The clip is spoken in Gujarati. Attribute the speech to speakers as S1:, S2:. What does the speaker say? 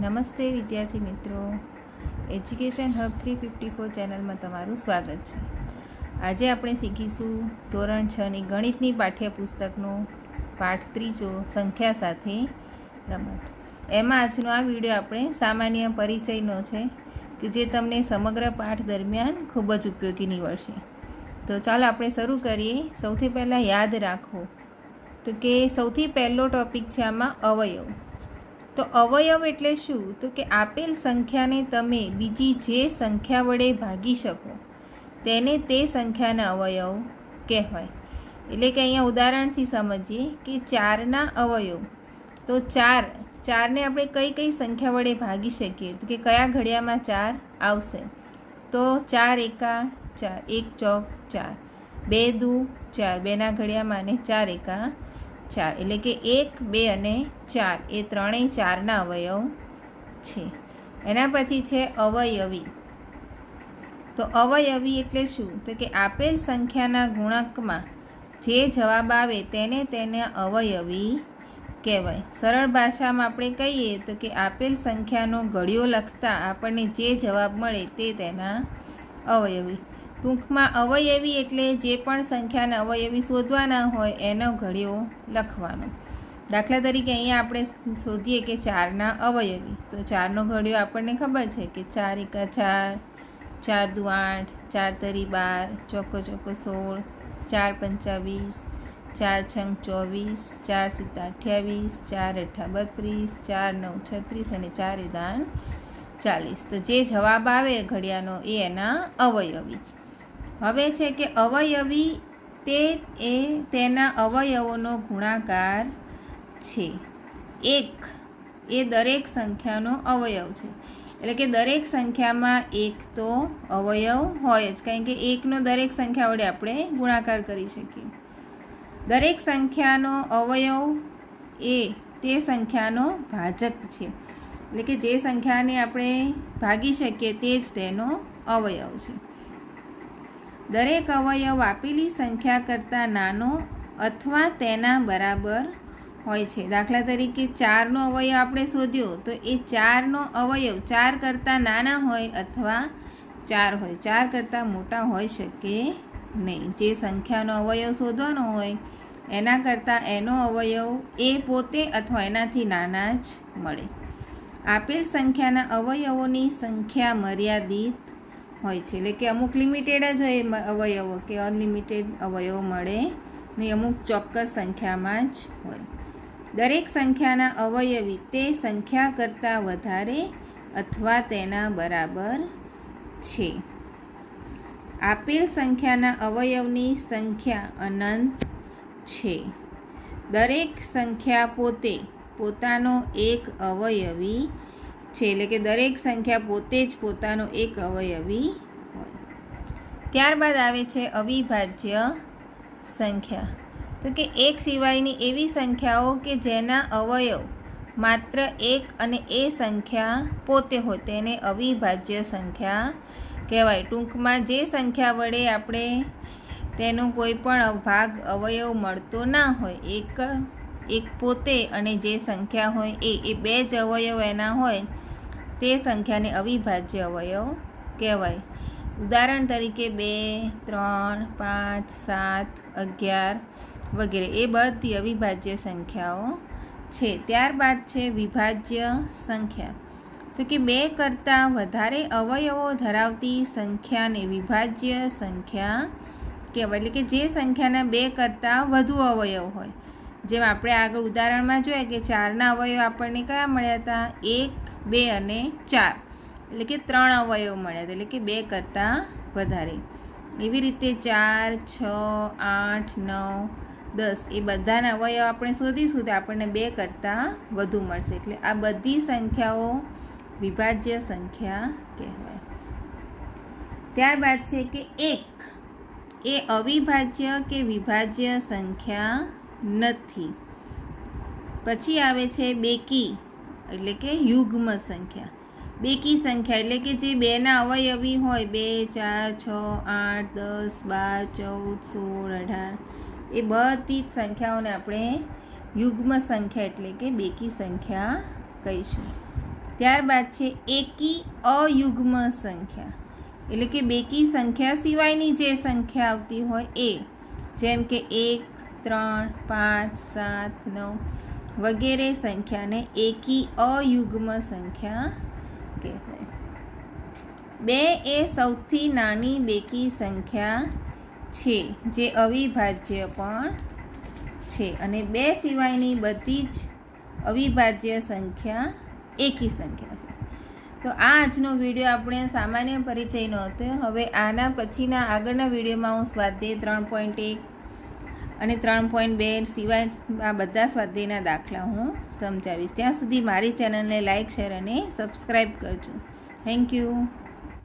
S1: નમસ્તે વિદ્યાર્થી મિત્રો. Education hub three fifty four ચેનલમાં તમારું સ્વાગત છે. આજે આપણે શીખીશું ધોરણ છની ગણિતની પાઠ્યપુસ્તકનો પાઠ ત્રીજો સંખ્યા સાથે રમત. એમાં આજનો આ વીડિયો આપણે સામાન્ય પરિચયનો છે કે જે તમને સમગ્ર પાઠ દરમિયાન ખૂબ જ ઉપયોગી નીવડશે. તો ચાલો આપણે શરૂ કરીએ. સૌથી પહેલાં યાદ રાખો. તો કે સૌથી પહેલો ટોપિક છે આમાં અવયવ. તો અવયવ એટલે શું? તો કે આપેલ સંખ્યાને તમે બીજી જે સંખ્યા વડે ભાગી શકો, તેને તે સંખ્યાના અવયવ કહેવાય. એટલે કે અહીંયા ઉદાહરણથી સમજીએ કે ચારના અવયવ. તો ચાર, ચારને આપણે કઈ કઈ સંખ્યા વડે ભાગી શકીએ? તો કે કયા ઘડિયામાં ચાર આવશે? તો ચાર એકા, ચાર, એક ચોક, ચાર. બે દુ, ચાર. બેના ઘડિયામાં અને ચાર એકા ચાર, એટલે કે એક, બે અને ચાર, એ ત્રણેય ચારના અવયવ છે. એના પછી છે અવયવી. તો અવયવી એટલે શું? તો કે આપેલ સંખ્યાના ગુણકમાં જે જવાબ આવે તેને તેને અવયવી કહેવાય. સરળ ભાષામાં આપણે કહીએ તો કે આપેલ સંખ્યાનો ઘડિયો લખતા આપણને જે જવાબ મળે તે તેના અવયવી. ટૂંકમાં અવયવી એટલે જે પણ સંખ્યાના અવયવી શોધવાના હોય એનો ઘડિયો લખવાનો. દાખલા તરીકે અહીંયા આપણે શોધીએ કે ચારના અવયવી. તો ચારનો ઘડિયો આપણને ખબર છે કે ચાર એકા ચાર ચાર દુ આઠ, ચાર તરી બાર ચોખ્ખો ચોખ્ખો સોળ, ચાર પંચાવીસ ચાર છંગ ચોવીસ, ચાર સિત્તા અઠ્યાવીસ, ચાર અઠ્ઠા બત્રીસ, ચાર નવ છત્રીસ અને ચાર દાન ચાલીસ. તો જે જવાબ આવે ઘડિયાનો એ એના અવયવી. હવે છે કે અવયવી તે એ તેના અવયવોનો ગુણાકાર છે. એક, એ દરેક સંખ્યાનો અવયવ છે. એટલે કે દરેક સંખ્યામાં એક તો અવયવ હોય જ. કારણ કે એકનો દરેક સંખ્યા વડે આપણે ગુણાકાર કરી શકીએ. દરેક સંખ્યાનો અવયવ એ તે સંખ્યાનો ભાજક છે. એટલે કે જે સંખ્યાને આપણે ભાગી શકીએ તે જ તેનો અવયવ છે. દરેક અવયવ આપેલી સંખ્યા કરતાં નાનો અથવા તેના બરાબર હોય છે. દાખલા તરીકે ચારનો અવયવ આપણે શોધ્યો તો એ ચારનો અવયવ ચાર કરતાં નાના હોય અથવા ચાર હોય. ચાર કરતાં મોટા હોઈ શકે નહીં. જે સંખ્યાનો અવયવ શોધવાનો હોય એના કરતાં એનો અવયવ એ પોતે અથવા એનાથી નાના જ મળે. આપેલ સંખ્યાના અવયવોની સંખ્યા મર્યાદિત હોય છે. એટલે કે અમુક લિમિટેડ જ હોય અવયવો, કે અનલિમિટેડ અવયવો મળે ને અમુક ચોક્કસ સંખ્યામાં જ હોય. દરેક સંખ્યાના અવયવી તે સંખ્યા કરતાં વધારે અથવા તેના બરાબર છે. આપેલ સંખ્યાના અવયવની સંખ્યા અનંત છે. દરેક સંખ્યા પોતે પોતાનો એક અવયવી છે એટલે કે દરેક સંખ્યા પોતે જ પોતાનો એક અવયવી હોય. ત્યારબાદ આવે છે અવિભાજ્ય સંખ્યા. તો કે એક સિવાયની એવી સંખ્યાઓ કે જેના અવયવ માત્ર એક અને એ સંખ્યા પોતે હોય તેને અવિભાજ્ય સંખ્યા કહેવાય. ટૂંકમાં જે સંખ્યા વડે આપણે તેનો કોઈ પણ ભાગ અવયવ મળતો ના હોય, એક એક પોતે અને જે સંખ્યા હોય એ એ બે જ અવયવ એના હોય, તે સંખ્યાને અવિભાજ્ય અવયવ કહેવાય. ઉદાહરણ તરીકે બે, ત્રણ, પાંચ, સાત, અગિયાર વગેરે, એ બધી અવિભાજ્ય સંખ્યાઓ છે. ત્યારબાદ છે વિભાજ્ય સંખ્યા. તો કે બે કરતાં વધારે અવયવો ધરાવતી સંખ્યાને વિભાજ્ય સંખ્યા કહેવાય. એટલે કે જે સંખ્યાના બે કરતાં વધુ અવયવ હોય જેમ આપણે આગળ ઉદાહરણમાં જોઈએ કે ચારના અવયવ આપણને કયા મળ્યા હતા? એક, બે અને ચાર. એટલે કે ત્રણ અવયવ મળ્યા હતા. એટલે કે બે કરતાં વધારે. એવી રીતે ચાર, છ, આઠ, નવ, દસ, એ બધાના અવયવ આપણે શોધીશું તો આપણને બે કરતાં વધુ મળશે. એટલે આ બધી સંખ્યાઓ વિભાજ્ય સંખ્યા કહેવાય. ત્યારબાદ છે કે એક. એ અવિભાજ્ય કે વિભાજ્ય સંખ્યા નથી. પછી આવે છે બેકી, એટલે કે યુગ્મ સંખ્યા. બેકી સંખ્યા એટલે કે જે બેના અવયવી હોય, બે, ચાર, છ, આઠ, દસ, બાર, ચૌદ, સોળ, અઢાર, એ બધી જ સંખ્યાઓને આપણે યુગ્મ સંખ્યા એટલે કે બેકી સંખ્યા કહીશું. ત્યારબાદ છે એકી અયુગ્મ સંખ્યા. એટલે કે બેકી સંખ્યા સિવાયની જે સંખ્યા આવતી હોય એ, જેમ કે એક ત્રણ, પાંચ, સાત, નવ વગેરે સંખ્યાને એકી અયુગ્મ સંખ્યા કહેવાય. બે એ સૌથી નાની બેકી સંખ્યા છે, જે અવિભાજ્ય પણ છે અને બે સિવાયની બધી જ અવિભાજ્ય સંખ્યા એકી સંખ્યા છે. તો આ આજનો વીડિયો આપણે સામાન્ય પરિચયનો હતો હવે આના પછીના આગળના વિડીયોમાં હું સ્વાધ્યાય ત્રણ પોઈન્ટ એક અને ત્રણ પોઈન્ટ બે સિવાય આ બધા સ્વાધ્યાયના દાખલા હું સમજાવીશ. ત્યાં સુધી મારી ચેનલને લાઇક શેર અને સબસ્ક્રાઈબ કરજો. Thank you